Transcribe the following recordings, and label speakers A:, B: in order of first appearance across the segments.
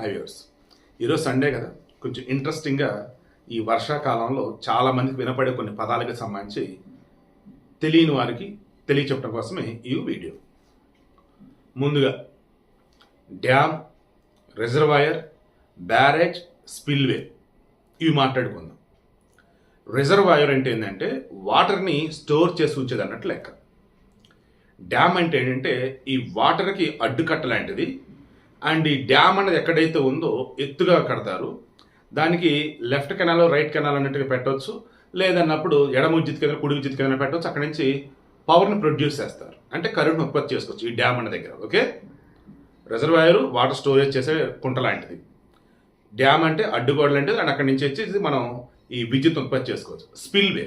A: High ఈరోజు Sunday కదా. కొంచెం ఇంట్రెస్టింగ్గా ఈ వర్షాకాలంలో చాలామందికి వినపడే కొన్ని పదాలకు సంబంధించి తెలియని వారికి తెలియచెప్పడం కోసమే ఈ వీడియో. ముందుగా డ్యామ్ రిజర్వాయర్ బ్యారేజ్ స్పిల్వే. ఇవి మాట్లాడుకుందాం. రిజర్వాయర్ అంటే ఏంటంటే వాటర్ని స్టోర్ చేసి ఉంచేది అన్నట్టు లెక్క. డ్యామ్ అంటే ఏంటంటే ఈ వాటర్కి అడ్డుకట్ట లాంటిది. అండ్ ఈ డ్యామ్ అనేది ఎక్కడైతే ఉందో ఎత్తుగా కడతారు దానికి లెఫ్ట్ కెనాల్ రైట్ కెనాల్ అన్నట్టుగా పెట్టవచ్చు లేదన్నప్పుడు ఎడమ విద్యుత్ కేంద్రం కుడి విద్యుత్ కేంద్రం పెట్టవచ్చు అక్కడి నుంచి పవర్ని ప్రొడ్యూస్ చేస్తారు. అంటే కరెంట్ని ఉత్పత్తి చేసుకోవచ్చు ఈ డ్యామ్ అన్న దగ్గర ఓకే? రిజర్వాయర్ వాటర్ స్టోరేజ్ చేసే కుంట లాంటిది. డ్యామ్ అంటే అడ్డుగోడ లాంటిది అండ్ అక్కడి నుంచి వచ్చి ఇది మనం ఈ విద్యుత్ ఉత్పత్తి చేసుకోవచ్చు. స్పిల్వే.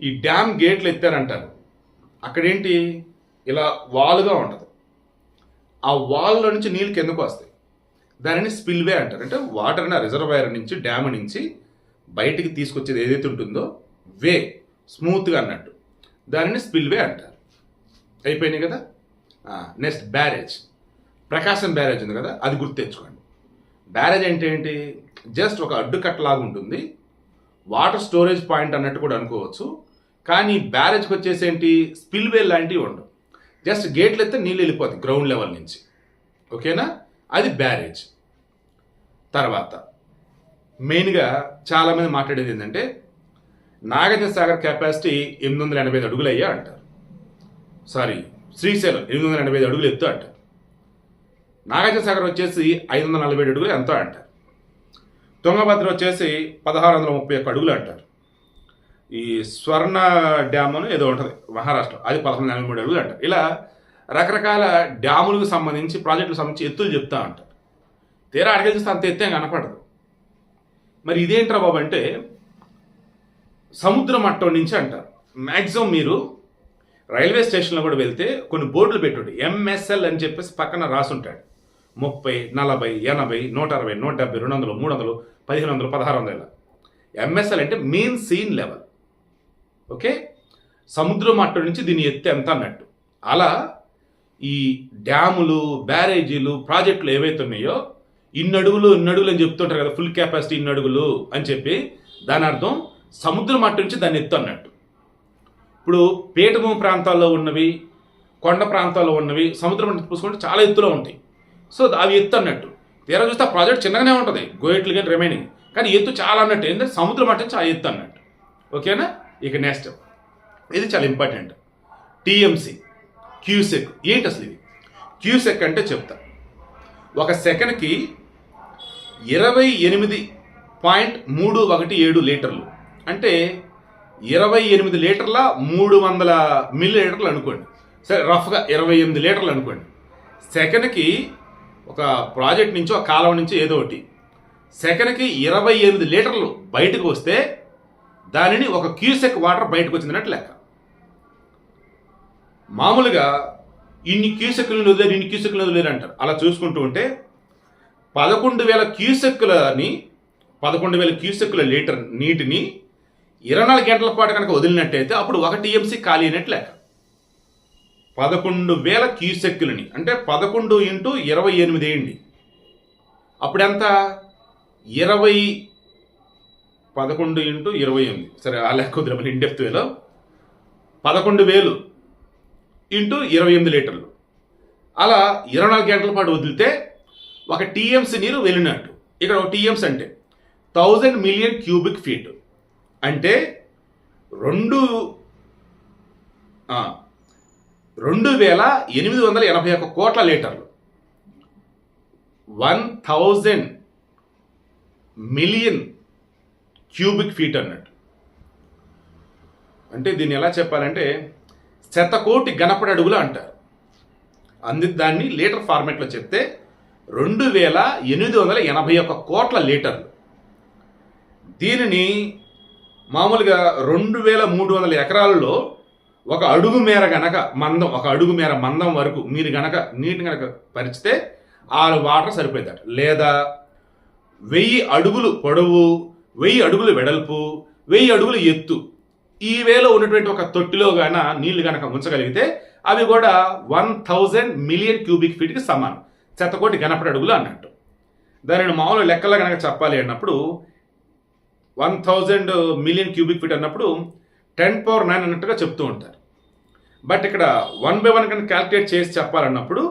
A: ఈ డ్యామ్ గేట్లు ఎత్తారంటారు. అక్కడేంటి? ఇలా వాలుగా ఉంటుంది. ఆ వాల్లో నుంచి నీళ్ళు కిందకు వస్తాయి. దానిని స్పిల్వే అంటారు. అంటే వాటర్ని రిజర్వాయర్ నుంచి డ్యామ్ నుంచి బయటికి తీసుకొచ్చేది ఏదైతే ఉంటుందో వే స్మూత్గా అన్నట్టు. దానిని స్పిల్వే అంటారు. అయిపోయినాయి కదా? Next barrage. ప్రకాశం బ్యారేజ్ ఉంది కదా? అది గుర్తు తెచ్చుకోండి. బ్యారేజ్ అంటే ఏంటి? జస్ట్ ఒక అడ్డుకట్టలాగా ఉంటుంది. వాటర్ స్టోరేజ్ పాయింట్ అన్నట్టు కూడా అనుకోవచ్చు. కానీ బ్యారేజ్కి వచ్చేసి ఏంటి? స్పిల్వే లాంటివి ఉండవు. జస్ట్ గేట్లు ఎత్తే నీళ్ళు వెళ్ళిపోతాయి గ్రౌండ్ లెవెల్ నుంచి. ఓకేనా? అది బ్యారేజ్ తర్వాత మెయిన్గా చాలామంది మాట్లాడేది ఏంటంటే నాగార్జున సాగర్ కెపాసిటీ ఎనిమిది వందల ఎనభై ఐదు అడుగులు అయ్యా అంటారు. సారీ శ్రీశైలం ఎనిమిది వందల ఎనభై ఐదు అడుగులు ఎత్తు అంటారు. నాగార్జున సాగర్ వచ్చేసి ఐదు వందల నలభై ఏడు అడుగులు ఎంతో అంటారు. తుంగభద్ర వచ్చేసి పదహారు వందల ముప్పై ఒక్క అడుగులు అంటారు. ఈ స్వర్ణ డ్యామ్ అని ఏదో ఉంటుంది మహారాష్ట్ర. అది పదకొండు నలభై మూడు అడుగులు అంటారు. ఇలా రకరకాల డ్యాములకు సంబంధించి ప్రాజెక్టులకు సంబంధించి ఎత్తులు చెప్తా ఉంటారు. తీరా అడిగి చూస్తే అంత ఎత్తే కనపడదు. మరి ఇదేంట్రా బాబు అంటే సముద్ర మట్టం నుంచి అంటారు. మ్యాక్సిమం మీరు రైల్వే స్టేషన్లో కూడా వెళ్తే కొన్ని బోర్డులు పెట్టుండే. ఎంఎస్ఎల్ అని చెప్పేసి పక్కన రాసుంటాడు. ముప్పై నలభై ఎనభై నూట అరవై నూట డెబ్బై రెండు వందలు మూడు వందలు పదిహేను వందలు పదహారు వందల ఎంఎస్ఎల్ అంటే మెయిన్ సీన్ లెవెల్. ఓకే? సముద్ర మట్టం నుంచి దీని ఎత్తు ఎంత అన్నట్టు. అలా ఈ డ్యాములు బ్యారేజీలు ప్రాజెక్టులు ఏవైతే ఉన్నాయో ఇన్ని ఇన్నడుగులు ఇన్ని అని చెప్తుంటారు కదా ఫుల్ కెపాసిటీ ఇన్నడుగులు అని చెప్పి దాని అర్థం సముద్ర మట్టం నుంచి దాన్ని ఎత్తు అన్నట్టు. ఇప్పుడు పీఠభూమి ప్రాంతాల్లో ఉన్నవి కొండ ప్రాంతాల్లో ఉన్నవి సముద్రం చూసుకుంటే చాలా ఎత్తులో ఉంటాయి. సో అవి ఎత్తు అన్నట్టు. తీరా చూస్తే ఆ ప్రాజెక్ట్ చిన్నగానే ఉంటుంది గోయట్లు కానీ రిమైనింగ్. కానీ ఎత్తు చాలా అన్నట్టు. ఏంటంటే సముద్ర మట్టం చాలా ఎత్తు అన్నట్టు. ఓకేనా? ఇక నెక్స్ట్ ఇది చాలా ఇంపార్టెంట్ టీఎంసీ క్యూసెక్ ఏంటి అసలు ఇది? క్యూసెక్ అంటే చెప్తా. ఒక సెకండ్కి ఇరవై ఎనిమిది పాయింట్ మూడు ఒకటి ఏడు లీటర్లు. అంటే ఇరవై ఎనిమిది లీటర్ల మూడు వందల మిల్లీ లీటర్లు అనుకోండి. సరే రఫ్గా ఇరవై ఎనిమిది లీటర్లు అనుకోండి. సెకండ్కి ఒక ప్రాజెక్ట్ నుంచి ఒక కాలం నుంచి ఏదో ఒకటి. సెకండ్కి ఇరవై ఎనిమిది లీటర్లు బయటకు వస్తే దానిని ఒక క్యూసెక్ వాటర్ బయటకు వచ్చిందన్నట్టు లెక్క. మామూలుగా ఇన్ని క్యూసెక్కులు వదిలేరు ఇన్ని క్యూసెక్కులు వదిలేరు అంటారు. అలా చూసుకుంటూ ఉంటే పదకొండు వేల క్యూసెక్కులని పదకొండు వేల క్యూసెక్కుల లీటర్ నీటిని ఇరవై నాలుగు గంటల పాటు కనుక వదిలినట్టయితే అప్పుడు ఒక టీఎంసీ ఖాళీ అయినట్టు లెక్క. పదకొండు వేల క్యూసెక్కులని అంటే పదకొండు ఇంటూ ఇరవై ఎనిమిది వేయండి. అప్పుడెంత? ఇరవై పదకొండు ఇంటూ ఇరవై ఎనిమిది. సరే ఆ లెక్క కుదిరే మన ఇండెప్త్ వేలో. పదకొండు వేలు ఇంటూ ఇరవై ఎనిమిది లీటర్లు. అలా ఇరవై నాలుగు గంటల పాటు వదిలితే ఒక టీఎంసీ నీరు వెళ్ళినట్టు. ఇక్కడ ఒక టీఎంసీ అంటే థౌజండ్ మిలియన్ క్యూబిక్ ఫీట్. అంటే రెండు రెండు వేల ఎనిమిది వందల ఎనభై ఒక్క కోట్ల లీటర్లు. One thousand million cubic feet అన్నట్టు. అంటే దీన్ని ఎలా చెప్పాలంటే శతకోటి గణపడి అడుగులు అంటారు. అంది దాన్ని లీటర్ ఫార్మేట్లో చెప్తే రెండు వేల ఎనిమిది వందల ఎనభై ఒక్క కోట్ల లీటర్లు. దీనిని మామూలుగా రెండు వేల మూడు వందల ఎకరాల్లో ఒక అడుగు మేర గనక మందం ఒక అడుగు మేర మందం వరకు మీరు గనక నీటిని గనక పరిచితే ఆరు వాటర్ సరిపోయిందట. లేదా వెయ్యి అడుగులు పొడవు వెయ్యి అడుగులు వెడల్పు వెయ్యి అడుగులు ఎత్తు. ఈ వేలో ఉన్నటువంటి ఒక తొట్టిలో గాన నీళ్ళు గనక ఉంచగలిగితే అవి కూడా వన్ థౌజండ్ మిలియన్ క్యూబిక్ ఫీట్కి సమానం. శతకోటి గణపటి అడుగులు అన్నట్టు. దానిని మామూలు లెక్కలో కనుక చెప్పాలి అన్నప్పుడు one thousand million cubic feet అన్నప్పుడు టెన్ పవర్ నైన్ అన్నట్టుగా చెప్తూ ఉంటారు. బట్ ఇక్కడ వన్ బై వన్ కనుక క్యాల్కులేట్ చేసి చెప్పాలన్నప్పుడు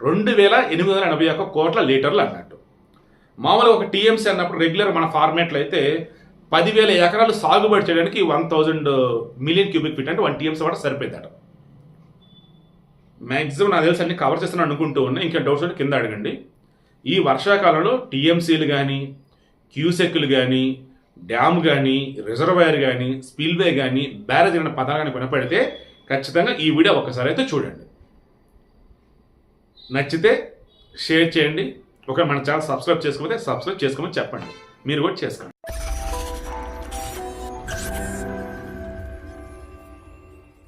A: రెండు వేల ఎనిమిది వందల ఎనభై ఒక్క కోట్ల లీటర్లు అన్నట్టు. మామూలుగా ఒక టీఎంసీ అన్నప్పుడు రెగ్యులర్ మన ఫార్మేట్లో అయితే పదివేల ఎకరాలు సాగుబడి చేయడానికి one thousand million cubic feet అంటే వన్ టీఎంసీ కూడా సరిపోయిందట. మ్యాక్సిమం నాకు తెలిసి అన్ని కవర్ చేస్తాను అనుకుంటూ ఉన్నా ఇంకా డౌట్స్ ఉంటే కింద అడగండి. ఈ వర్షాకాలంలో టీఎంసీలు కానీ క్యూసెక్లు కానీ డ్యామ్ కానీ రిజర్వాయర్ కానీ స్పిల్వే కానీ బ్యారేజ్ అనే పదాలు కానీ వినపడితే ఖచ్చితంగా ఈ వీడియో ఒక్కసారి అయితే చూడండి. నచ్చితే షేర్ చేయండి. ఒక మన ఛానల్ సబ్స్క్రైబ్ చేసుకోకపోతే సబ్స్క్రైబ్ చేసుకోమని చెప్పండి. మీరు కూడా చేసుకోండి.